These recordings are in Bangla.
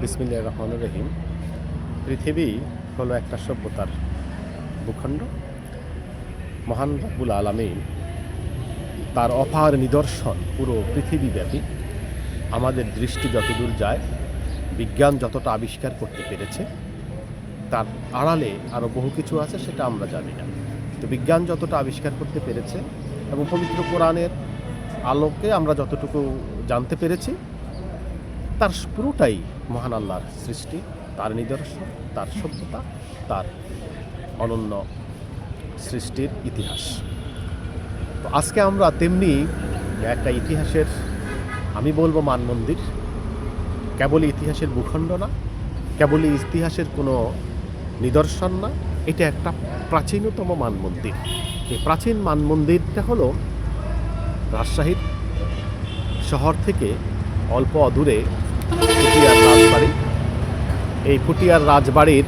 বিসমিল্লা রহমান রহিম। পৃথিবী হলো একটা সভ্যতার ভূখণ্ড। মহান রব্বুল আলমিন তার অপার নিদর্শন পুরো পৃথিবীব্যাপী। আমাদের দৃষ্টি যতদূর যায়, বিজ্ঞান যতটা আবিষ্কার করতে পেরেছে, তার আড়ালে আরও বহু কিছু আছে সেটা আমরা জানি না। তো বিজ্ঞান যতটা আবিষ্কার করতে পেরেছে এবং পবিত্র কোরআনের আলোকে আমরা যতটুকু জানতে পেরেছি তার পুরোটাই মহান আল্লাহর সৃষ্টি, তার নিদর্শন, তার সভ্যতা তার অনন্য সৃষ্টির ইতিহাস। তো আজকে আমরা তেমনি একটা ইতিহাসের, আমি বলব মানমন্দির, কেবলই ইতিহাসের ভূখণ্ড না, কেবলই ইতিহাসের কোনো নিদর্শন না, এটা একটা প্রাচীনতম মানমন্দির। এই প্রাচীন মানমন্দিরটা হলো রাজশাহীর শহর থেকে অল্প অদূরে ফুটিয়ার রাজবাড়ি। এই ফুটিয়ার রাজবাড়ির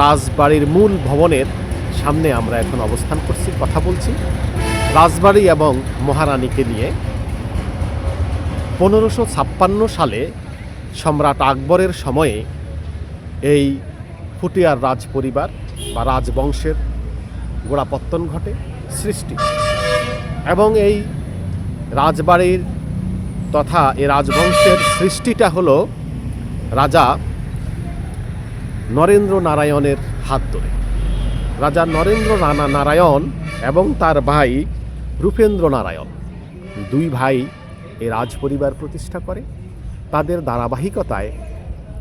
রাজবাড়ির মূল ভবনের সামনে আমরা এখন অবস্থান করছি, কথা বলছি। রাজবাড়ি এবং মহারানীকে নিয়ে পনেরোশো ছাপ্পান্ন সালে সম্রাট আকবরের সময়ে এই ফুটিয়ার রাজ পরিবার বা রাজবংশের গোড়াপত্তন ঘটে, সৃষ্টি। এবং এই রাজবাড়ির তথা এ রাজবংশের সৃষ্টিটা হলো রাজা নরেন্দ্র নারায়ণের হাত ধরে। রাজা নরেন্দ্র রানা নারায়ণ এবং তার ভাই রূপেন্দ্র নারায়ণ দুই ভাই এই রাজ পরিবার প্রতিষ্ঠা করে। তাদের ধারাবাহিকতায়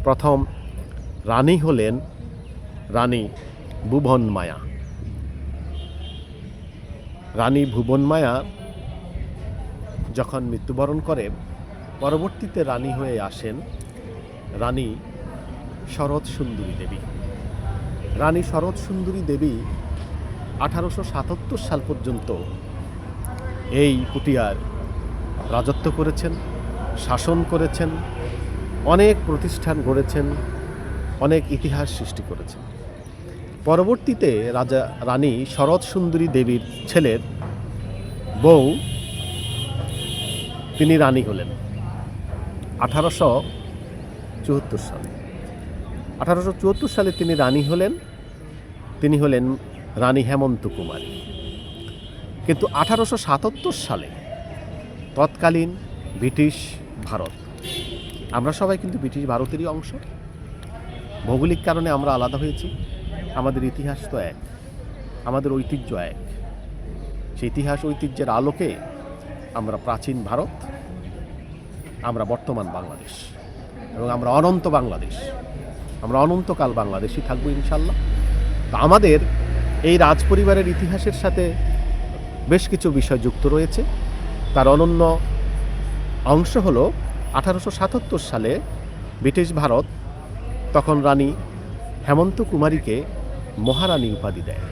প্রথম রানী হলেন রানী ভুবন মায়া রানী ভুবন মায়া যখন মৃত্যুবরণ করে, পরবর্তীতে রানী হয়ে আসেন রানী শরৎ সুন্দরী দেবী। রানী শরৎ সুন্দরী দেবী আঠারোশো সাতাত্তর সাল পর্যন্ত এই পুটিয়ার রাজত্ব করেছেন, শাসন করেছেন, অনেক প্রতিষ্ঠান গড়েছেন, অনেক ইতিহাস সৃষ্টি করেছেন। পরবর্তীতে রাজা, রানী শরৎ সুন্দরী দেবীর ছেলের বউ তিনি রানী হলেন। আঠারোশো চুয়াত্তর সালে। আঠারোশো চুয়াত্তর সালে তিনি রানী হলেন। তিনি হলেন রানী হেমন্ত কুমারী। কিন্তু আঠারোশো সাতাত্তর সালে তৎকালীন ব্রিটিশ ভারত, আমরা সবাই কিন্তু ব্রিটিশ ভারতেরই অংশ। ভৌগোলিক কারণে আমরা আলাদা হয়েছি। আমাদের ইতিহাস তো এক, আমাদের ঐতিহ্য এক। সেই ইতিহাস ঐতিহ্যের আলোকে আমরা প্রাচীন ভারত আমরা বর্তমান বাংলাদেশ এবং আমরা অনন্ত বাংলাদেশ। আমরা অনন্তকাল বাংলাদেশই থাকব ইনশাল্লাহ। তো আমাদের এই রাজ পরিবারের ইতিহাসের সাথে বেশ কিছু বিষয় যুক্ত রয়েছে। তার অনন্য অংশ হলো আঠারোশো সাতাত্তর সালে ব্রিটিশ ভারত তখন রানী হেমন্ত কুমারীকে মহারানী উপাধি দেয়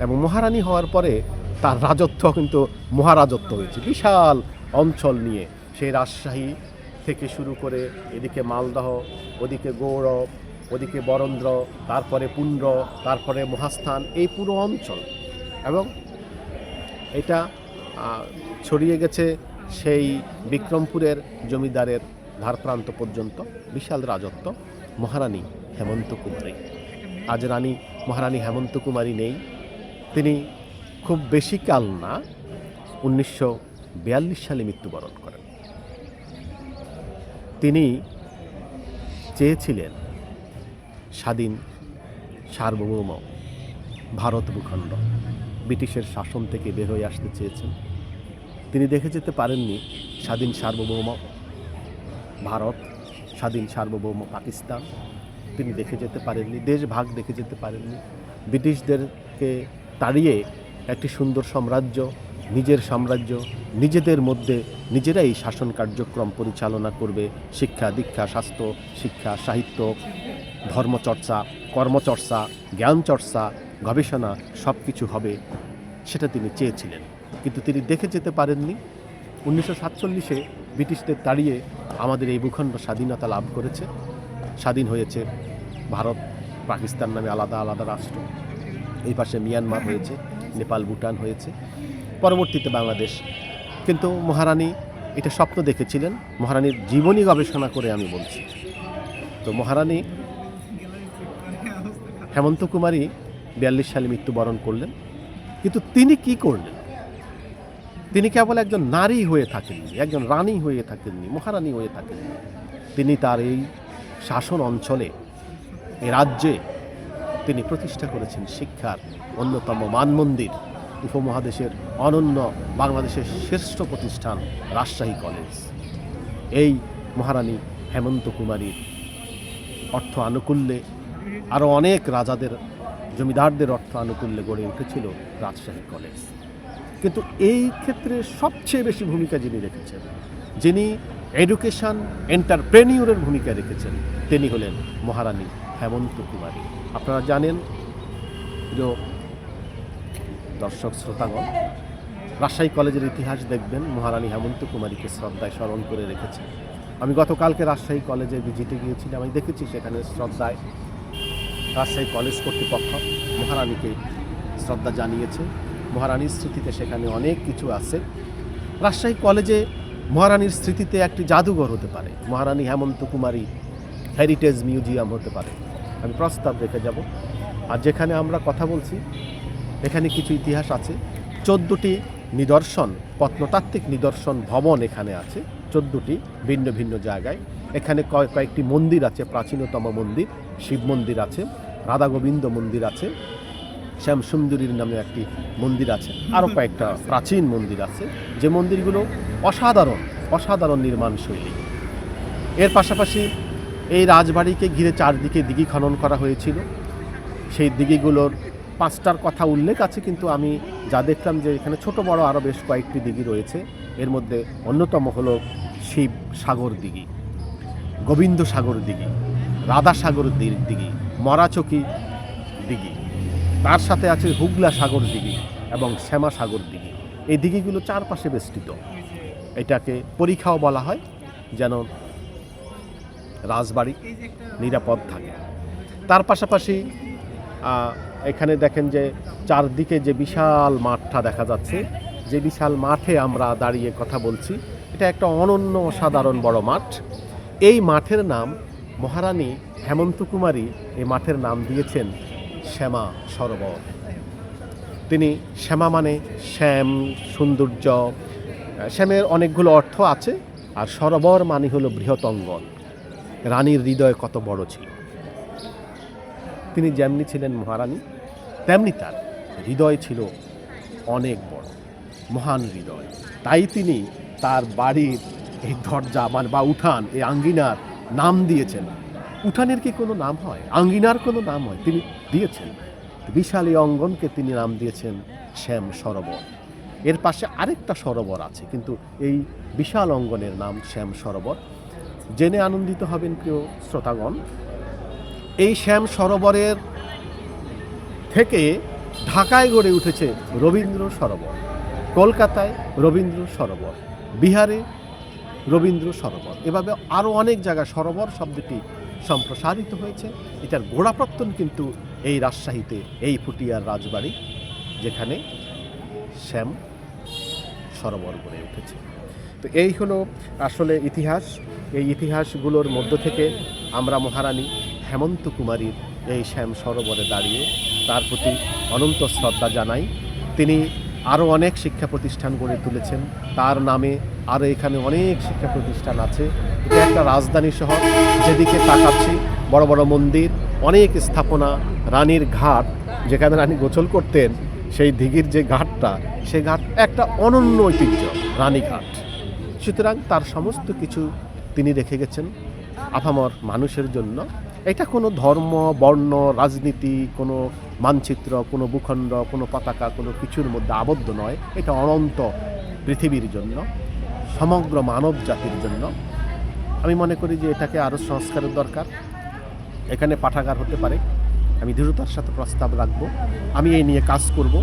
এবং মহারানী হওয়ার পরে তার রাজত্ব কিন্তু মহারাজত্ব হয়েছে। বিশাল অঞ্চল নিয়ে সেই রাজশাহী থেকে শুরু করে এদিকে মালদহ, ওদিকে গৌরব, ওদিকে বরেন্দ্র, তারপরে পুন্ড্র তারপরে মহাস্থান, এই পুরো অঞ্চল। এবং এটা ছড়িয়ে গেছে সেই বিক্রমপুরের জমিদারের ধারপ্রান্ত পর্যন্ত, বিশাল রাজত্ব, মহারানী হেমন্ত কুমারী। আজ রানী, মহারানী হেমন্ত কুমারী নেই। তিনি খুব বেশি কাল না, উনিশশো বিয়াল্লিশ সালে মৃত্যুবরণ করেন। তিনি চেয়েছিলেন স্বাধীন সার্বভৌম ভারত ভূখণ্ড। ব্রিটিশের শাসন থেকে বের হয়ে আসতে চেয়েছেন। তিনি দেখে যেতে পারেননি স্বাধীন সার্বভৌম ভারত, স্বাধীন সার্বভৌম পাকিস্তান। তিনি দেখে যেতে পারেননি, দেশ ভাগ দেখে যেতে পারেননি। ব্রিটিশদেরকে তাড়িয়ে একটি সুন্দর সাম্রাজ্য নিজের সাম্রাজ্য, নিজেদের মধ্যে নিজেরাই শাসন কার্যক্রম পরিচালনা করবে, শিক্ষা, দীক্ষা, স্বাস্থ্য, শিক্ষা, সাহিত্য, ধর্মচর্চা, কর্মচর্চা, জ্ঞানচর্চা, গবেষণা সব কিছু হবে, সেটা তিনি চেয়েছিলেন। কিন্তু তিনি দেখে যেতে পারেননি। উনিশশো সাতচল্লিশে ব্রিটিশদের তাড়িয়ে আমাদের এই ভূখণ্ড স্বাধীনতা লাভ করেছে। স্বাধীন হয়েছে ভারত, পাকিস্তান নামে আলাদা আলাদা রাষ্ট্র। এই পাশে মিয়ানমার হয়েছে, নেপাল, ভুটান হয়েছে। পরবর্তীতে বাংলাদেশ। কিন্তু মহারানী এটা স্বপ্ন দেখেছিলেন, মহারানীর জীবনী গবেষণা করে আমি বলছি। তো মহারানী হেমন্ত কুমারী বিয়াল্লিশ সালে মৃত্যুবরণ করলেন। কিন্তু তিনি কি করলেন? তিনি কেবল একজন নারী হয়ে থাকেননি, একজন রানী হয়ে থাকেননি, মহারানী হয়ে থাকেননি। তিনি তার এই শাসন অঞ্চলে, এই রাজ্যে তিনি প্রতিষ্ঠা করেছেন শিক্ষার অন্যতম মানমন্দির। উপমহাদেশের অনন্য বাংলাদেশের শ্রেষ্ঠ প্রতিষ্ঠান রাজশাহী কলেজ। এই মহারানী হেমন্ত কুমারীর অর্থ আনুকূল্যে আরও অনেক রাজাদের, জমিদারদের অর্থ আনুকূল্যে গড়ে উঠেছিল রাজশাহী কলেজ। কিন্তু এই ক্ষেত্রে সবচেয়ে বেশি ভূমিকা যিনি রেখেছেন, যিনি এডুকেশন এন্টারপ্রেনিউরের ভূমিকা রেখেছেন, তিনি হলেন মহারানী হেমন্ত কুমারী। আপনারা জানেন দর্শক শ্রোতাগণ, রাজশাহী কলেজের ইতিহাস দেখবেন, মহারানী হেমন্ত কুমারীকে শ্রদ্ধায় স্মরণ করে রেখেছে আমি গতকালকে রাজশাহী কলেজে ভিজিটে গিয়েছিলাম, আমি দেখেছি সেখানে শ্রদ্ধায় রাজশাহী কলেজ কর্তৃপক্ষ মহারানীকে শ্রদ্ধা জানিয়েছে। মহারানীর স্মৃতিতে সেখানে অনেক কিছু আছে। রাজশাহী কলেজে মহারানীর স্মৃতিতে একটি জাদুঘর হতে পারে। মহারানী হেমন্ত কুমারী হেরিটেজ মিউজিয়াম হতে পারে। আমি প্রস্তাব রেখে যাব। আর যেখানে আমরা কথা বলছি এখানে কিছু ইতিহাস আছে। চোদ্দোটি নিদর্শন, প্রত্নতাত্ত্বিক নিদর্শন ভবন এখানে আছে। চোদ্দোটি ভিন্ন ভিন্ন জায়গায়। এখানে কয়- কয়েকটি মন্দির আছে, প্রাচীনতম মন্দির, শিব মন্দির আছে, রাধা গোবিন্দ মন্দির আছে, শ্যামসুন্দরীর নামে একটি মন্দির আছে। আরও কয়েকটা প্রাচীন মন্দির আছে। যে মন্দিরগুলো অসাধারণ অসাধারণ নির্মাণ শৈলী এর পাশাপাশি এই রাজবাড়িকে ঘিরে চারদিকে দিঘি খনন করা হয়েছিল। সেই দিঘিগুলোর পাঁচটার কথা উল্লেখ আছে, কিন্তু আমি যা দেখলাম যে এখানে ছোট বড় আরও বেশ কয়েকটি দিঘি রয়েছে। এর মধ্যে অন্যতম হল শিব সাগর দিঘি, গোবিন্দ সাগর দিঘি, রাধা সাগর দিঘি, মরাচকি দিঘি। তার সাথে আছে হুগলা সাগর দিঘি এবং শ্যামা সাগর দিঘি। এই দিঘিগুলো চারপাশে বেষ্টিত। এটাকে পরীক্ষাও বলা হয়, যেন রাজবাড়ি নিরাপদ থাকে। তার পাশাপাশি এখানে দেখেন যে চারদিকে যে বিশাল মাঠটা দেখা যাচ্ছে, যে বিশাল মাঠে আমরা দাঁড়িয়ে কথা বলছি, এটা একটা অনন্য অসাধারণ বড় মাঠ। এই মাঠের নাম মহারানী হেমন্ত কুমারী এই মাঠের নাম দিয়েছেন শ্যামা সরোবর। তিনি শ্যামা মানে শ্যাম, সৌন্দর্য, শ্যামের অনেকগুলো অর্থ আছে, আর সরোবর মানে হলো বৃহৎ অঙ্গন। রানীর হৃদয় কত বড় ছিল। তিনি যেমনি ছিলেন মহারানী, তেমনি তার হৃদয় ছিল অনেক বড়, মহান হৃদয়। তাই তিনি তার বাড়ির এই দরজা মানে বা উঠান, এই আঙ্গিনার নাম দিয়েছেন। উঠানের কি কোনো নাম হয়? আঙ্গিনার কোনো নাম হয়? তিনি দিয়েছেন। বিশাল এই অঙ্গনকে তিনি নাম দিয়েছেন শ্যাম সরোবর। এর পাশে আরেকটা সরোবর আছে, কিন্তু এই বিশাল অঙ্গনের নাম শ্যাম সরোবর। জেনে আনন্দিত হবেন প্রিয় শ্রোতাগণ এই শ্যাম সরোবরের থেকে ঢাকায় গড়ে উঠেছে রবীন্দ্র সরোবর, কলকাতায় রবীন্দ্র সরোবর, বিহারে রবীন্দ্র সরোবর। এভাবে আরও অনেক জায়গায় সরোবর শব্দটি সম্প্রসারিত হয়েছে। এটার গোড়াপত্তন কিন্তু এই রাজশাহীতে, এই ফুটিয়ার রাজবাড়ি, যেখানে শ্যাম সরোবর গড়ে উঠেছে। তো এই হলো আসলে ইতিহাস। এই ইতিহাসগুলোর মধ্য থেকে আমরা মহারানী হেমন্ত কুমারীর এই শ্যাম সরোবরে দাঁড়িয়ে তার প্রতি অনন্ত শ্রদ্ধা জানাই। তিনি আরও অনেক শিক্ষা প্রতিষ্ঠান গড়ে তুলেছেন। তার নামে আরও এখানে অনেক শিক্ষা প্রতিষ্ঠান আছে। এটা একটা রাজধানী শহর, যেদিকে তাকাচ্ছি, বড় বড় মন্দির, অনেক স্থাপনা, রানীর ঘাট। যেখানে রানী গোসল করতেন, সেই দিঘির যে ঘাটটা সেই ঘাট একটা অনন্য ঐতিহ্য রানীঘাট সুতরাং তার সমস্ত কিছু তিনি রেখে গেছেন। আফামর মানুষের জন্য এটা কোনো ধর্ম, বর্ণ, রাজনীতি, কোনো মানচিত্র, কোনো ভূখণ্ড, কোনো পতাকা, কোনো কিছুর মধ্যে আবদ্ধ নয়। এটা অনন্ত পৃথিবীর জন্য, সমগ্র মানব জাতির জন্য। আমি মনে করি যে এটাকে আরও সংস্কারের দরকার। এখানে পাঠাগার হতে পারে। আমি দৃঢ়তার সাথে প্রস্তাব রাখব। আমি এই নিয়ে কাজ করব।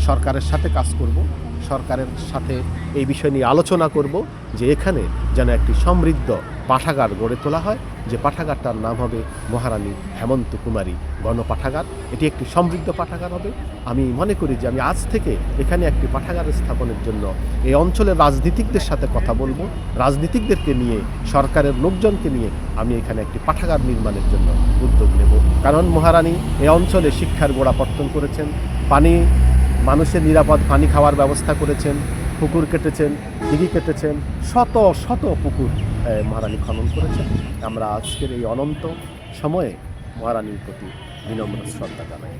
সরকারের সাথে কাজ করব। সরকারের সাথে এই বিষয় নিয়ে আলোচনা করব যে এখানে যেন একটি সমৃদ্ধ পাঠাগার গড়ে তোলা হয়, যে পাঠাগারটার নাম হবে মহারানী হেমন্ত কুমারী গণপাঠাগার। এটি একটি সমৃদ্ধ পাঠাগার হবে। আমি মনে করি যে আমি আজ থেকে এখানে একটি পাঠাগার স্থাপনের জন্য এই অঞ্চলের রাজনীতিকদের সাথে কথা বলব। রাজনীতিকদেরকে নিয়ে, সরকারের লোকজনকে নিয়ে আমি এখানে একটি পাঠাগার নির্মাণের জন্য উদ্যোগ নেব। কারণ মহারানী এই অঞ্চলে শিক্ষার গোড়া গোড়াপত্তন করেছেন, পানি, মানুষের নিরাপদ পানি খাওয়ার ব্যবস্থা করেছেন, পুকুর কেটেছেন দিঘি কেটেছেন, শত শত পুকুর মহারানী খনন করেছেন। আমরা আজকের এই অনন্ত সময়ে মহারানীর প্রতি বিনম্র শ্রদ্ধা জানাই।